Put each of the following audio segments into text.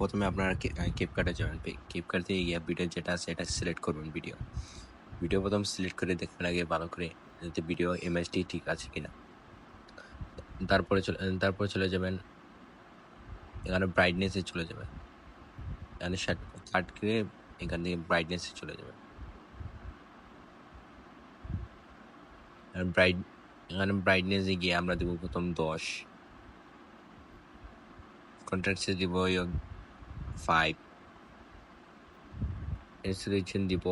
প্রথমে আপনারা কেপকার্টে যাবেন কেপকার্ট থেকে গিয়ে ভিডিও যেটা আছে এটা সিলেক্ট করবেন ভিডিও ভিডিও প্রথম সিলেক্ট করে দেখবেন আগে ভালো করে যাতে ভিডিও ইমেজটি ঠিক আছে কিনা। তারপরে চলে তারপরে চলে যাবেন, এখানে ব্রাইটনেসে চলে যাবেন। এখানে শার্ট কাট করে এখান থেকে ব্রাইটনেসে চলে যাবেন। ব্রাইট এখানে ব্রাইটনেসে গিয়ে আমরা দেবো প্রথম দশ। কন্ট্রাক্টসে দিব ফাইভ ইনস্টলেশন দিব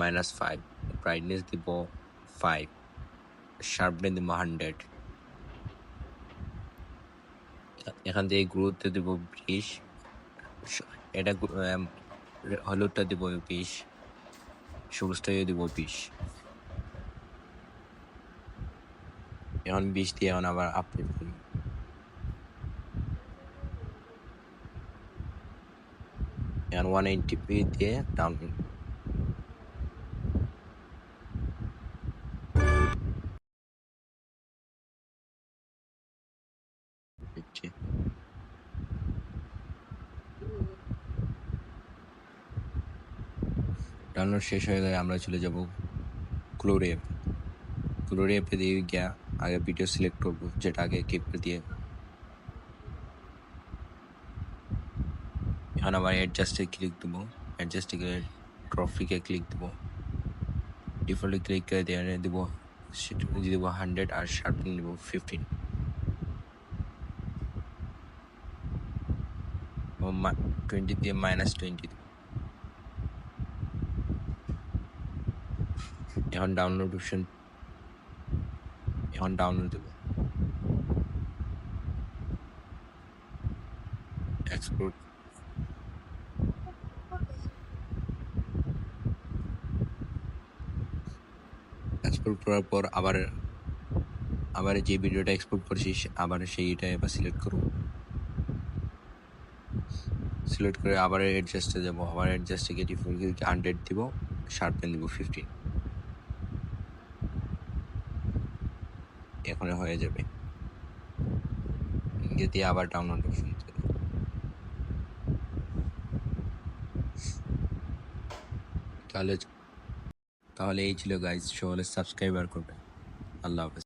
মাইনাস ফাইভ ব্রাইটনেস দিব ফাইভ শার্পনেস দিব হান্ড্রেড এখান থেকে গ্রোথ দিব বিশ. এটা হলুদটা দিব বিশ. সবুজটাও দিব বিশ. এখন বিশ দিয়ে এখন আবার আপডেট করি পি দিয়ে দিচ্ছি। ডাউনলোড শেষ হয়ে গেলে আমরা চলে যাব ক্লোরে অ্যাপ ক্লোরে অ্যাপে দিয়ে গিয়া আগে ভিডিও সিলেক্ট করব, যেটা আগে কেপে দিয়ে। আবার অ্যাডজাস্টে ক্লিক দেবো অ্যাডজাস্টে গিয়ে ট্রফিকে ক্লিক দেবো ডিফল্টে ক্লিক করে দিয়ে দেবো সেটা দিয়ে দেবো হান্ড্রেড আর শার্পনিং দেবো ফিফটিন টোয়েন্টি দিয়ে মাইনাস টোয়েন্টি এখন ডাউনলোড অপশন এখন ডাউনলোড দেবো এক্সপোর্ট এক্সপোর্ট করার পর আবার আবার যে ভিডিওটা এক্সপোর্ট করছিস, আবার সেইটা এবার সিলেক্ট করব। সিলেক্ট করে আবার অ্যাডজাস্টে যাব, আবার অ্যাডজাস্টে গিয়ে ডিফল্ট হান্ড্রেড দিব শার্পেন দিব ফিফটিন এখন হয়ে যাবে। দিয়ে আবার ডাউনলোড অপশন তাহলে তাহলে এই ছিল গাইজ সকলে সাবস্ক্রাইবার করবেন। আল্লাহ হাফেজ।